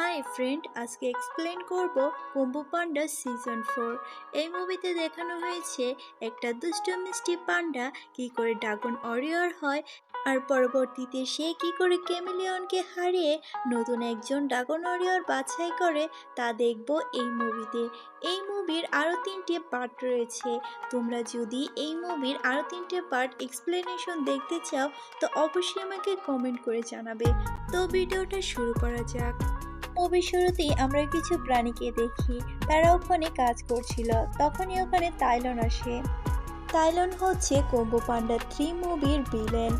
Hi friend আজকে explain করব কুম্ভু পান্ডা season four এই মুভিতে দেখানো হয়েছে একটা দুষ্ট মিষ্টি পান্ডা কি করে ড্রাগন অরিয়র হয় আর পরবর্তীতে সে কি করে কেমিলিয়নকে হারিয়ে নতুন একজন ড্রাগন অরিয়র বাছাই করে তা দেখব এই মুভিতে এই মুভির আরও তিনটে পার্ট রয়েছে। তোমরা যদি এই মুভির আরও তিনটে পার্ট এক্সপ্লেনেশন দেখতে চাও, তো অবশ্যই আমাকে কমেন্ট করে জানাবে। তো ভিডিওটা শুরু করা যাক। মুভির শুরুতেই আমরা কিছু প্রাণীকে দেখি। তারা ওখানে কাজ করছিল। তখনই ওখানে তাইলন আসে। তাইলন হচ্ছে কোম্বো পান্ডা থ্রি মুভির ভিলেন।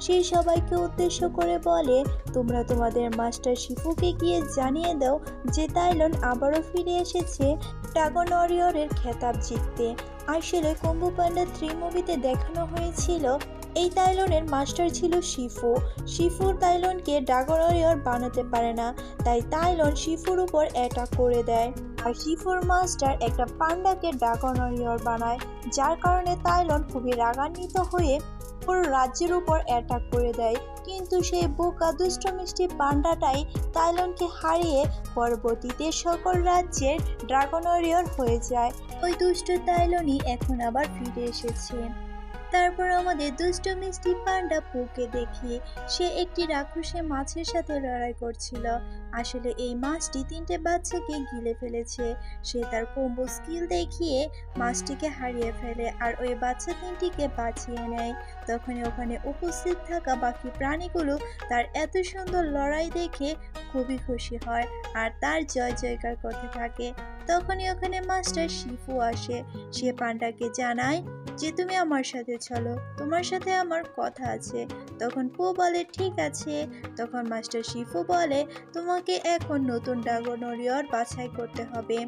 সে সবাইকে উদ্দেশ্য করে বলে, তোমরা তোমাদের মাস্টার শিফুকে গিয়ে জানিয়ে দাও যে তাইলন আবারও ফিরে এসেছে ড্রাগন অরিয়রের খেতাব জিততে। আসলে কোম্বো পান্ডা থ্রি মুভিতে দেখানো হয়েছিল এই তাইলনের মাস্টার ছিল শিফু। শিফুর তাইলনকে ড্রাগন অরিয়র বানাতে পারে না, তাই তাইলন শিফুর উপর অ্যাটাক করে দেয়। আর শিফুর মাস্টার একটা পান্ডাকে ড্রাগন বানায়, যার কারণে তাইলন খুবই রাগান্বিত হয়ে পুরো রাজ্যের উপর অ্যাটাক করে দেয়। কিন্তু সেই বোকা, দুষ্ট, মিষ্টি পান্ডাটাই তাইলনকে হারিয়ে পরবর্তীতে সকল রাজ্যের ড্রাগন অরিয়র হয়ে যায়। ওই দুষ্ট তাইলনই এখন আবার ফিরে এসেছে। তারপর আমাদের দুষ্ট মিষ্টি পান্ডা পুকে দেখি সে একটি রাক্ষসে মাছের সাথে লড়াই করছিল। আসলে এই মাছটি তিনটে বাচ্চাকে গিলে ফেলেছে। সে তার কম্বো স্কিল দেখিয়ে মাছটিকে হারিয়ে ফেলে আর ওই বাচ্চা তিনটিকে বাঁচিয়ে নেয়। তখনই ওখানে উপস্থিত থাকা বাকি প্রাণীগুলো তার এত সুন্দর লড়াই দেখে খুবই খুশি হয় আর তার জয় জয়কার করতে থাকে। তখনই ওখানে মাস্টার শিফু আসে। সে পান্ডাকে জানায় যে তুমি আমার সাথে চলো, তোমার সাথে আমার কথা আছে। তখন পু বলে, ঠিক আছে। তখন মাস্টার শিফু বলে, তোমাকে এখন নতুন ড্রাগন অরিয়র বাছাই করতে হবে।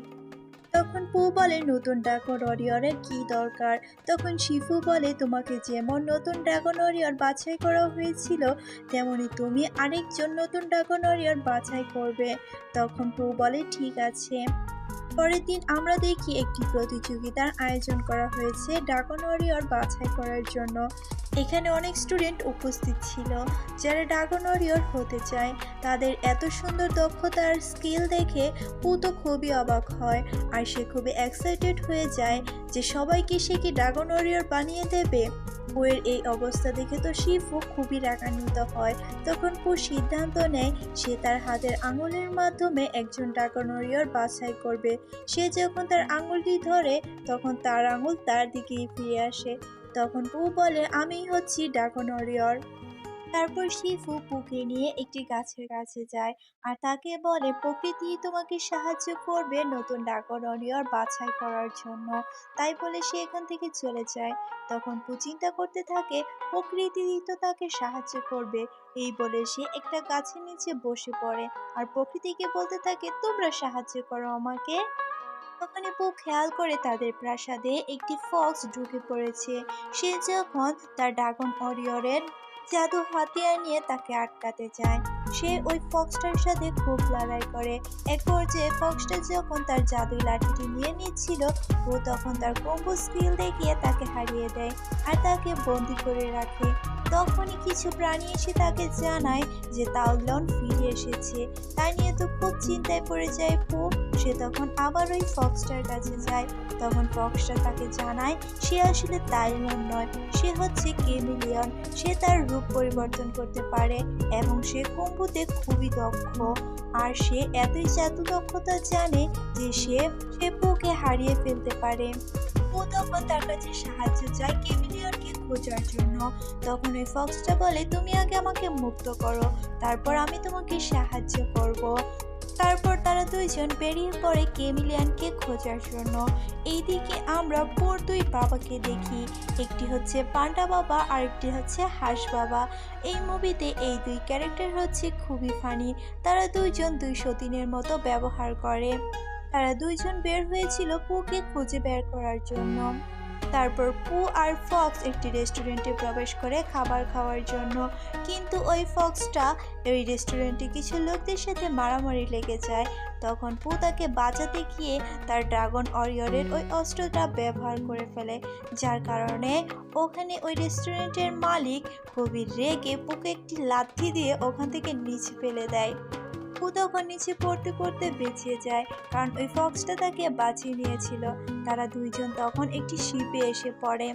তখন পু বলে, নতুন ড্রাগন অরিয়রের কি দরকার? তখন শিফু বলে, তোমাকে যেমন নতুন ড্রাগন অরিয়র বাছাই করা হয়েছিল, তেমনি তুমি আরেকজন নতুন ড্রাগন অরিয়র বাছাই করবে। তখন পু বলে, ঠিক আছে। পরের দিন আমরা দেখি একটি প্রতিযোগিতার আয়োজন করা হয়েছে ড্রাগন ওয়ারিয়র বাছাই করার জন্য। এখানে অনেক স্টুডেন্ট উপস্থিত ছিল, যারা ড্রাগন ওয়ারিয়র হতে চায়। তাদের এত সুন্দর দক্ষতার স্কিল দেখে পু তো খুবই অবাক হয় আর সে খুবই এক্সাইটেড হয়ে যায় যে সবাইকে সে কি ড্রাগন ওয়ারিয়র বানিয়ে দেবে। পুয়ের এই অবস্থা দেখে তো শিফও খুবই রাগান্বিত হয়। তখন পু সিদ্ধান্ত নেয় সে তার হাতের আঙুলের মাধ্যমে একজন ড্রাগন ওয়ারিয়র বাছাই করবে। সে যখন তার আঙুলটি ধরে, তখন তার আঙুল তার দিকেই ফিরে আসে। তখন পু বলে আমি হচ্ছি ডাকনরিয়র তারপর শিফু পুকে নিয়ে একটি গাছের কাছে যায় আর তাকে বলে, প্রকৃতি তোমাকে সাহায্য করবে নতুন অরিয়র বাছাই করার জন্য। তাই বলে সে এখান থেকে চলে যায়। তখন পু চিন্তা করতে থাকে, প্রকৃতি তো তাকে সাহায্য করবে। এই বলে সে একটা গাছের নিচে বসে পড়ে আর প্রকৃতিকে বলতে থাকে, তোমরা সাহায্য করো আমাকে। তখন পু খেয়াল করে তাদের প্রাসাদে একটি ফক্স ঢুকে পড়েছে। সে যখন তার ড্রাগন অরিয়রের জাদু হাতিয়ার নিয়ে তাকে আটকাতে চায়। সে ওই ফক্সটার সাথে খুব লড়াই করে। এক পর্যায়ে ফক্সটা যখন তার জাদুই লাঠিটি নিয়ে নিচ্ছিল, ও তখন তার কম্বো স্কিল দেখিয়ে তাকে হারিয়ে দেয় আর তাকে বন্দি করে রাখে। তখনই কিছু প্রাণী এসে তাকে জানায় যে তাওলন ফিরে এসেছে। তা নিয়ে তো খুব চিন্তায় পড়ে যায় পো সে তখন আবার ওই ফক্সটার কাছে যায়। তখন ফক্সটা তাকে জানায়, সে আসলে তাইলন নয়, সে হচ্ছে কেমিলিয়ন, সে তার রূপ পরিবর্তন করতে পারে এবং সে কম্বুতে খুবই দক্ষ। আর সে এতই জাদু দক্ষতা জানে যে সে সে হারিয়ে ফেলতে পারে। ও তখন তার কাছে সাহায্য চায় কেমিলিয়নকে খোঁজার জন্য। তখন ওই ফক্সটা বলে, তুমি আগে আমাকে মুক্ত করো, তারপর আমি তোমাকে সাহায্য করব। তারপর তারা দুইজন বেরিয়ে পড়ে কেমিলিয়ানকে খোঁজার জন্য। এইদিকে আমরা পোর দুই বাবাকে দেখি। একটি হচ্ছে পান্ডা বাবা আর একটি হচ্ছে হাঁস বাবা। এই মুভিতে এই দুই ক্যারেক্টার হচ্ছে খুবই ফানি। তারা দুইজন দুই সতীনের মতো ব্যবহার করে। তারা দুইজন বের হয়েছিল পুকে খুঁজে বের করার জন্য। তারপর পু আর ফক্স একটি রেস্টুরেন্টে প্রবেশ করে খাবার খাওয়ার জন্য। কিন্তু ওই ফক্সটা ওই রেস্টুরেন্টে কিছু লোকদের সাথে মারামারি লেগে যায়। তখন পু তাকে বাঁচাতে গিয়ে তার ড্রাগন অরিয়রের ওই অস্ত্রটা ব্যবহার করে ফেলে। যার কারণে ওখানে ওই রেস্টুরেন্টের মালিক খুবই রেগে পুকে একটি লাথি দিয়ে ওখান থেকে নিচে ফেলে দেয়। ও তখন নিচে পড়তে পড়তে বেঁচে যায়, কারণ ওই ফক্সটা তাকে বাঁচিয়ে নিয়েছিল। তারা দুইজন তখন একটি শিপে এসে পড়ে।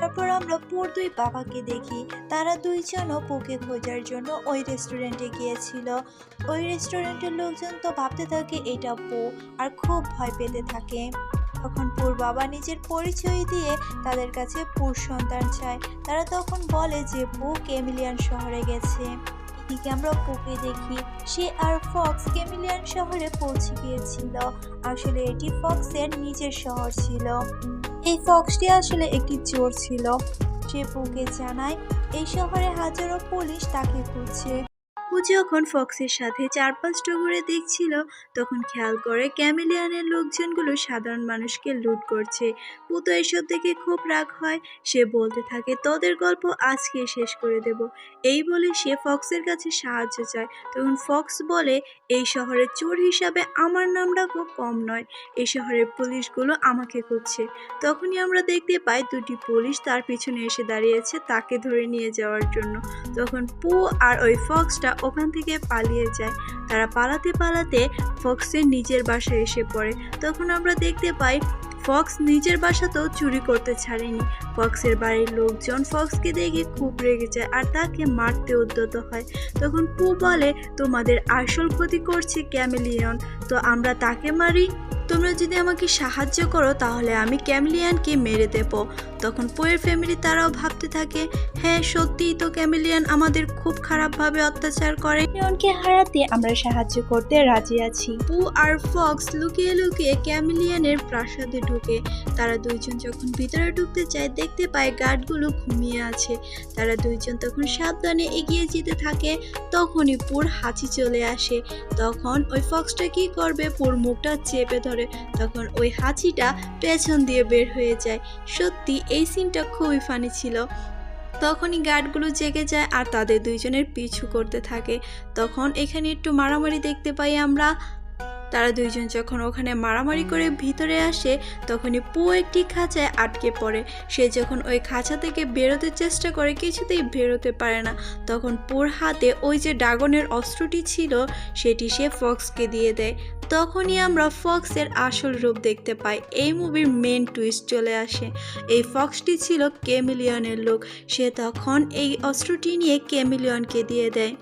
তারপর আমরা পুর দুই বাবাকে দেখি। তারা দুইজনও পোকে খোঁজার জন্য ওই রেস্টুরেন্টে গিয়েছিল। ওই রেস্টুরেন্টের লোকজন তো ভাবতে থাকে, এটা পো। আর খুব ভয় পেতে থাকে। তখন পুর বাবা নিজের পরিচয় দিয়ে তাদের কাছে পুর সন্তান চায়। তারা তখন বলে যে, পু কেমিলিয়ান শহরে গেছে। এদিকে আমরা পোকে দেখি, সে আর ফক্স কেমিলিয়ান শহরে পৌঁছে গিয়েছিল। আসলে এটি ফক্সের নিজের শহর ছিল। এই ফক্সটি আসলে একটি চোর ছিল। সে পোকে জানায়, এই শহরে হাজারো পুলিশ তাকে খুঁজছে। ও যখন ফক্সের সাথে চারপাশটা ঘুরে দেখছিল, তখন খেয়াল করে ক্যামিলিয়ানের লোকজনগুলো সাধারণ মানুষকে লুট করছে। ও তো এসব দেখে খুব রাগ হয়। সে বলতে থাকে, তোদের গল্প আজকে শেষ করে দেব। এই বলে সে ফক্সের কাছে সাহায্য চায়। তখন ফক্স বলে, এই শহরের চোর হিসাবে আমার নামটা খুব কম নয়। এই শহরের পুলিশগুলো আমাকে খুঁজছে। তখনই আমরা দেখতে পাই দুটি পুলিশ তার পিছনে এসে দাঁড়িয়েছে তাকে ধরে নিয়ে যাওয়ার জন্য। তখন পু আর ওই ফক্সটা ওখান থেকে পালিয়ে যায়। তারা পালাতে পালাতে ফক্সের নিজের বাসায় এসে পড়ে। তখন আমরা দেখতে পাই, ফক্স নিজের বাসাতেও চুরি করতে ছাড়েনি। ফক্সের বাড়ির লোকজন ফক্সকে দেখে খুব রেগে যায় আর তাকে মারতে উদ্যত হয়। তখন পু বলে, তোমাদের আসল ক্ষতি করছে ক্যামেলিয়ন। তো আমরা তাকে মারি তোমরা যদি আমাকে সাহায্য করো তাহলে আমি ক্যামেলিয়ানকে মেরে দেব। তখন পোয়ের ফ্যামিলি তারাও ভাবতে থাকে হ্যাঁ সত্যিই তো ক্যামেলিয়ান আমাদের খুব খারাপভাবে অত্যাচার করে। লিওনকে হারাতে আমরা সাহায্য করতে রাজি আছি। পু আর ফক্স লুকিয়ে লুকিয়ে ক্যামেলিয়ানের প্রাসাদে ঢুকে। তারা দুইজন যখন ভিতরে ঢুকতে চায় দেখতে পায় গার্ডগুলো ঘুমিয়ে আছে। তারা দুইজন তখন সাবধানে এগিয়ে যেতে থাকে তখনই পুর হাঁচি চলে আসে। তখন ওই ফক্সটা কি করবে? পুর মুখটা চেপে ধরে তখন ওই হাঁচিটা পেছন দিয়ে বের হয়ে যায়। সত্যি, এই সিনটা খুবই ফানি ছিল। তখনই গার্ডগুলো জেগে যায় আর তাদের দুইজনের পিছু করতে থাকে। তখন এখানে একটু মারামারি দেখতে পাই আমরা। তারা দুইজন যখন ওখানে মারামারি করে ভিতরে আসে, তখনই পু একটি খাঁচায় আটকে পড়ে। সে যখন ওই খাঁচা থেকে বেরোতে চেষ্টা করে, কিছুতেই বেরোতে পারে না। তখন পুর হাতে ওই যে ড্রাগনের অস্ত্রটি ছিল, সেটি সে ফক্সকে দিয়ে দেয়। তখনই আমরা ফক্সের আসল রূপ দেখতে পাই। এই মুভির মেন টুইস্ট চলে আসে। এই ফক্সটি ছিল কেমিলিয়নের লোক সে তখন এই অস্ত্রটি নিয়ে কেমিলিয়নকে দিয়ে দেয়।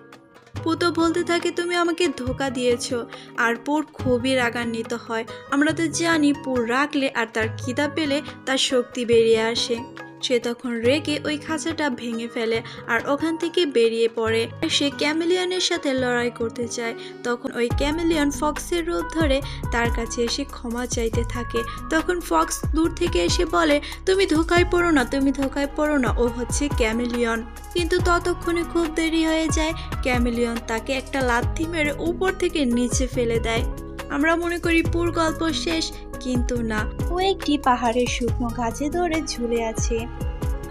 পুতো বলতে থাকে, তুমি আমাকে ধোকা দিয়েছ। আর পুর খুবই রাগান্বিত হয়। আমরা তো জানি পুর রাখলে আর তার খিদা পেলে তার শক্তি বেরিয়ে আসে। সে তখন রেগে ওই খাঁচাটা ভেঙে ফেলে আর ওখান থেকে বেরিয়ে পড়ে। সে ক্যামেলিয়নের সাথে লড়াই করতে চায়। তখন ওই ক্যামেলিয়ন ফক্সের রূপ ধরে তার কাছে এসে ক্ষমা চাইতে থাকে। তখন ফক্স দূর থেকে এসে বলে, তুমি ধোকায় পড়ো না, তুমি ধোকায় পড়ো না, ও হচ্ছে ক্যামেলিয়ন। কিন্তু ততক্ষণে খুব দেরি হয়ে যায়। ক্যামেলিয়ন তাকে একটা লাথি মেরে উপর থেকে নিচে ফেলে দেয়। আমরা মনে করি পুর গল্প শেষ, কিন্তু না। ও একটি পাহাড়ের শুকনো গাছে ধরে ঝুলে আছে।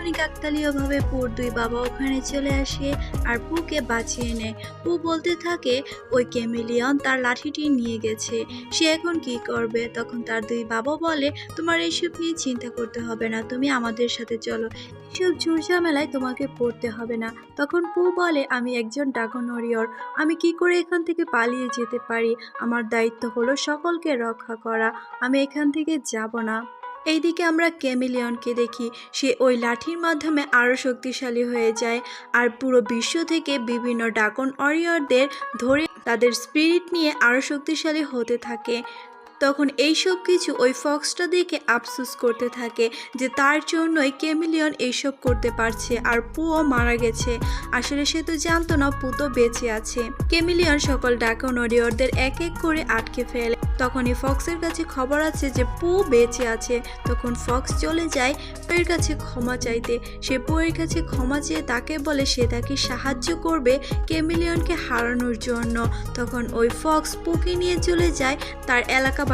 অনেক কাকতালীয়ভাবে পুর দুই বাবা ওখানে চলে আসে আর পুকে বাঁচিয়ে নেয়। পু বলতে থাকে, ওই কেমিলিয়ন তার লাঠিটি নিয়ে গেছে। সে এখন কি করবে? তখন তার দুই বাবা বলে, তোমার এইসব নিয়ে চিন্তা করতে হবে না, তুমি আমাদের সাথে চলো। এসব ঝুরঝামেলায় তোমাকে পড়তে হবে না। তখন পু বলে, আমি একজন ড্রাগন ওরিয়র আমি কি করে এখান থেকে পালিয়ে যেতে পারি? আমার দায়িত্ব হলো সকলকে রক্ষা করা। আমি এখান থেকে যাব না। এইদিকে আমরা ক্যামিলিয়নকে দেখি। সে ওই লাঠির মাধ্যমে আরও শক্তিশালী হয়ে যায় আর পুরো বিশ্ব থেকে বিভিন্ন ডাকন অরিয়রদের ধরে তাদের স্পিরিট নিয়ে আরও শক্তিশালী হতে থাকে। তখন এই সব কিছু ওই ফক্সটা দেখে আফসোস করতে থাকে যে তার জন্যই কেমিলিয়ন এইসব করতে পারছে আর পুও মারা গেছে। আসলে সে তো জানতো না পু তো বেঁচে আছে। কেমিলিয়ন সকল ডাকন অরিয়রদের এক এক করে আটকে ফেলে। তখনই ফক্সের কাছে খবর আছে যে পু বেঁচে আছে। তখন ফক্স চলে যায় পুয়ের কাছে ক্ষমা চাইতে। সে পুয়ের কাছে ক্ষমা চেয়ে তাকে বলে সে তাকে সাহায্য করবে কেমিলিয়নকে হারানোর জন্য। তখন ওই ফক্স পুকে নিয়ে চলে যায় তার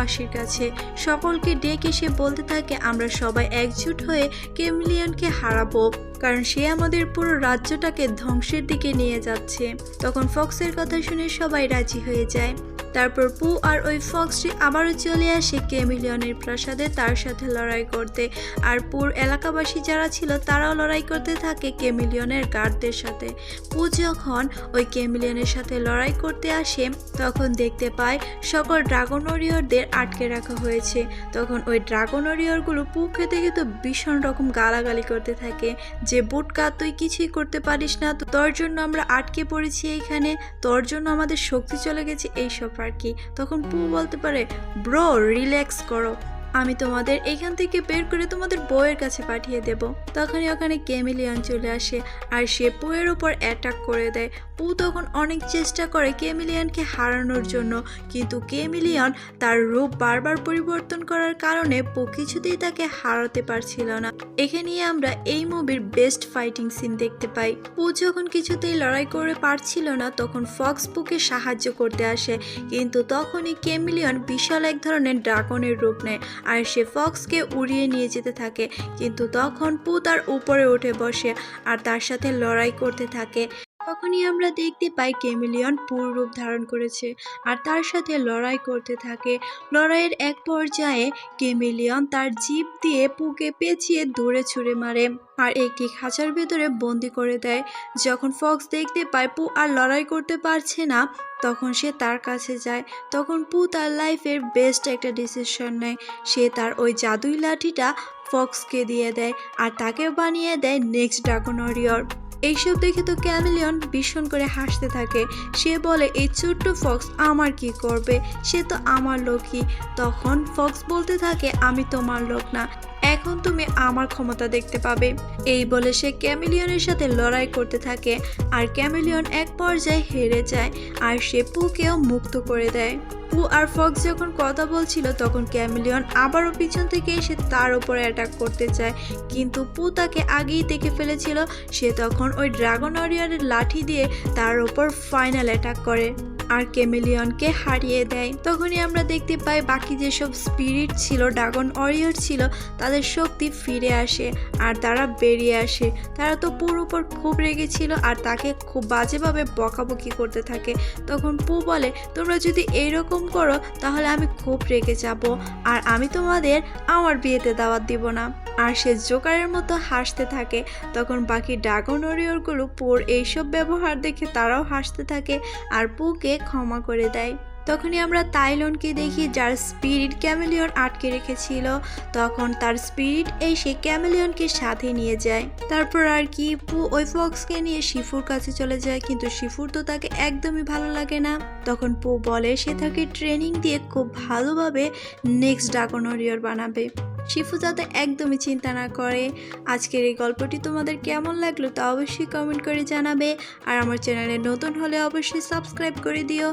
এলাকাবাসীর কাছে। সকলকে ডেকে সে বলতে থাকে, আমরা সবাই একজুট হয়ে কেমিলিয়নকে হারাবো, কারণ সে আমাদের পুরো রাজ্যটাকে ধ্বংসের দিকে নিয়ে যাচ্ছে। তখন ফক্সের কথা শুনে সবাই রাজি হয়ে যায়। তারপর পু আর ওই ফক্সটি আবারও চলে আসে কেমিলিয়নের প্রাসাদে তার সাথে লড়াই করতে। আর পুর এলাকাবাসী যারা ছিল, তারাও লড়াই করতে থাকে কেমিলিয়নের গার্ডদের সাথে। পু যখন ওই কেমিলিয়নের সাথে লড়াই করতে আসে, তখন দেখতে পায় সকল ড্রাগন ওরিয়রদের আটকে রাখা হয়েছে। তখন ওই ড্রাগন ওরিয়রগুলো পুকে দেখে তো ভীষণ রকম গালাগালি করতে থাকে যে, বুটকা, তুই কিছুই করতে পারিস না, তোর জন্য আমরা আটকে পড়েছি এইখানে, তোর জন্য আমাদের শক্তি চলে গেছে, এইসব আর কি? তখন পু বলতে পারে, ব্রো, রিল্যাক্স করো। আমি তোমাদের এখান থেকে বের করে তোমাদের বউয়ের কাছে পাঠিয়ে দেব। তখনই ওখানে কেমিলিয়ন চলে আসে আর সে পুয়ের উপর অ্যাটাক করে দেয়। পু তখন অনেক চেষ্টা করে কেমিলিয়নকে হারানোর জন্য। কিন্তু কেমিলিয়ন তার রূপ বারবার পরিবর্তন করার কারণে পু কিছুতেই তাকে হারাতে পারছিল না। এখানেই আমরা এই মুভির বেস্ট ফাইটিং সিন দেখতে পাই। পু যখন কিছুতেই লড়াই করে পারছিল না, তখন ফক্স পুকে সাহায্য করতে আসে। কিন্তু তখনই কেমিলিয়ন বিশাল এক ধরনের ড্রাগনের রূপ নেয় আর সে ফক্সকে উড়িয়ে নিয়ে যেতে থাকে। কিন্তু তখন পু তার উপরে উঠে বসে আর তার সাথে লড়াই করতে থাকে। তখনই আমরা দেখতে পাই কেমিলিয়ন পুর রূপ ধারণ করেছে আর তার সাথে লড়াই করতে থাকে। লড়াইয়ের এক পর্যায়ে কেমিলিয়ন তার জিপ দিয়ে পুকে পেঁচিয়ে দূরে ছুঁড়ে মারে আর একটি খাঁচার ভেতরে বন্দি করে দেয়। যখন ফক্স দেখতে পায় পু আর লড়াই করতে পারছে না, তখন সে তার কাছে যায়। তখন পু তার লাইফের বেস্ট একটা ডিসিশন নেয়। সে তার ওই জাদুই লাঠিটা ফক্সকে দিয়ে দেয় আর তাকে বানিয়ে দেয় নেক্সট ড্রাগন ওরিয়র এইসব দেখে তো ক্যামেলিয়ন ভীষণ করে হাসতে থাকে। সে বলে, এই ছোট্ট ফক্স আমার কি করবে? সে তো আমার লোকই। তখন ফক্স বলতে থাকে, আমি তোমার লোক না। এখন তুমি আমার ক্ষমতা দেখতে পাবে। এই বলে সে ক্যামিলিয়নের সাথে লড়াই করতে থাকে। আর ক্যামিলিয়ন এক পর্যায়ে হেরে যায়, আর সে পুকেও মুক্ত করে দেয়। পু আর ফক্স যখন কথা বলছিল, তখন ক্যামিলিয়ন আবারও পিছন থেকে এসে তার উপরে অ্যাটাক করতে চায়। কিন্তু পু তাকে আগেই দেখে ফেলেছিল। সে তখন ওই ড্রাগন ওরিয়ারের লাঠি দিয়ে তার উপর ফাইনাল অ্যাটাক করে। আর কেমিলিয়নকে হারিয়ে দেয়। তখনই আমরা দেখতে পাই বাকি যেসব স্পিরিট ছিল, ড্রাগন অরিয়র ছিল, তাদের শক্তি ফিরে আসে আর তারা বেরিয়ে আসে। তারা তো পুর উপর খুব রেগেছিল আর তাকে খুব বাজেভাবে বকাবকি করতে থাকে। তখন পু বলে, তোমরা যদি এইরকম করো, তাহলে আমি খুব রেগে যাব আর আমি তোমাদের আমার বিয়েতে দাওয়াত দিব না। আর সে জোকারের মতো হাসতে থাকে। তখন বাকি ড্রাগন ওরিয়রগুলো পুর এইসব ব্যবহার দেখে তারাও হাসতে থাকে আর পুকে ক্ষমা করে দেয়। তখনই আমরা তাইলনকে দেখি যার স্পিরিট ক্যামেলিয়ন আটকে রেখেছিল। তখন তার স্পিরিট এই সে ক্যামেলিয়নকে সাথে নিয়ে যায়। তারপর আর কি, পু ওই ফক্সকে নিয়ে শিফুর কাছে চলে যায়, কিন্তু শিফুর তো তাকে একদমই ভালো লাগে না। তখন পু বলে, সে তাকে ট্রেনিং দিয়ে খুব ভালোভাবে নেক্সট ড্রাগন ওরিয়র বানাবে। শিফু যাতে একদমই চিন্তা না করে, আজকের এই গল্পটি তোমাদের কেমন লাগল তা অবশ্যই কমেন্ট করে জানাবে, আর আমার চ্যানেলে নতুন হলে অবশ্যই সাবস্ক্রাইব করে দিও।